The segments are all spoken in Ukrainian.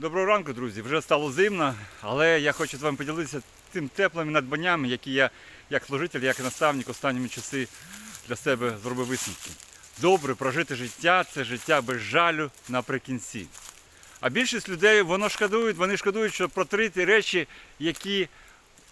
Доброго ранку, друзі. Вже стало зимно, але я хочу з вами поділитися тим теплими надбаннями, які я як служитель, як і наставник останніми часи для себе зробив висновки. Добре прожити життя це життя без жалю наприкінці. А більшість людей воно шкодують, вони шкодують, що про речі, які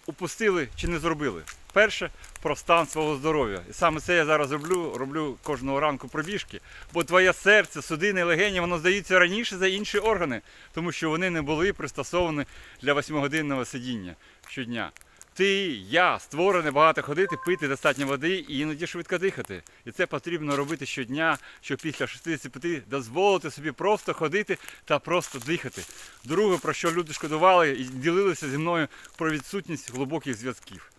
упустили чи не зробили. Перше про стан свого здоров'я. І саме це я зараз роблю, роблю кожного ранку пробіжки. Бо твоє серце, судини, легені, воно здається раніше за інші органи, тому що вони не були пристосовані для восьмигодинного сидіння щодня. Ти, я створений багато ходити, пити достатньо води і іноді швидко дихати. І це потрібно робити щодня, щоб після 65 дозволити собі просто ходити та просто дихати. Друге, про що люди шкодували і ділилися зі мною про відсутність глибоких зв'язків.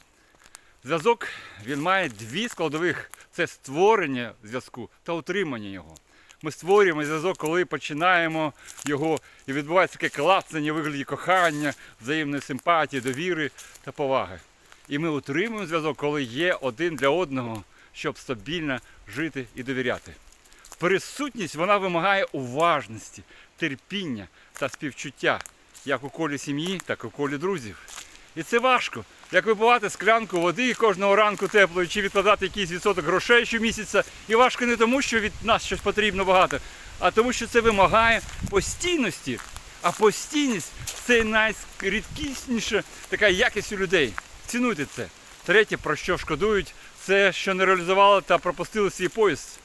Зв'язок він має дві складових: це створення зв'язку та утримання його. Ми створюємо зв'язок, коли починаємо його, і відбувається таке клацання вигляді кохання, взаємної симпатії, довіри та поваги. І ми утримуємо зв'язок, коли є один для одного, щоб стабільно жити і довіряти. Присутність вона вимагає уважності, терпіння та співчуття, як у колі сім'ї, так і у колі друзів. І це важко. Як випивати склянку води кожного ранку теплої, чи відкладати якийсь відсоток грошей щомісяця. І важко не тому, що від нас щось потрібно багато, а тому, що це вимагає постійності. А постійність це найрідкісніша така якість у людей. Цінуйте це. Третє, про що шкодують, це що не реалізували та пропустили свій поїзд.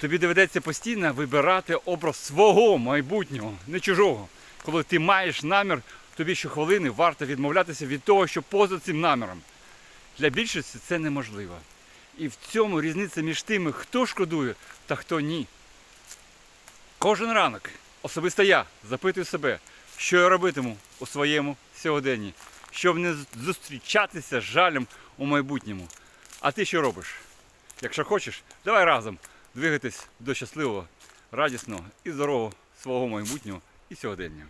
Тобі доведеться постійно вибирати образ свого майбутнього, не чужого. Коли ти маєш намір, тобі щохвилини варто відмовлятися від того, що поза цим наміром. Для більшості це неможливо. І в цьому різниця між тими, хто шкодує та хто ні. Кожен ранок особисто я запитую себе, що я робитиму у своєму сьогоденні, щоб не зустрічатися з жалем у майбутньому. А ти що робиш? Якщо хочеш, давай разом двигатись до щасливого, радісного і здорового свого майбутнього і сьогодення.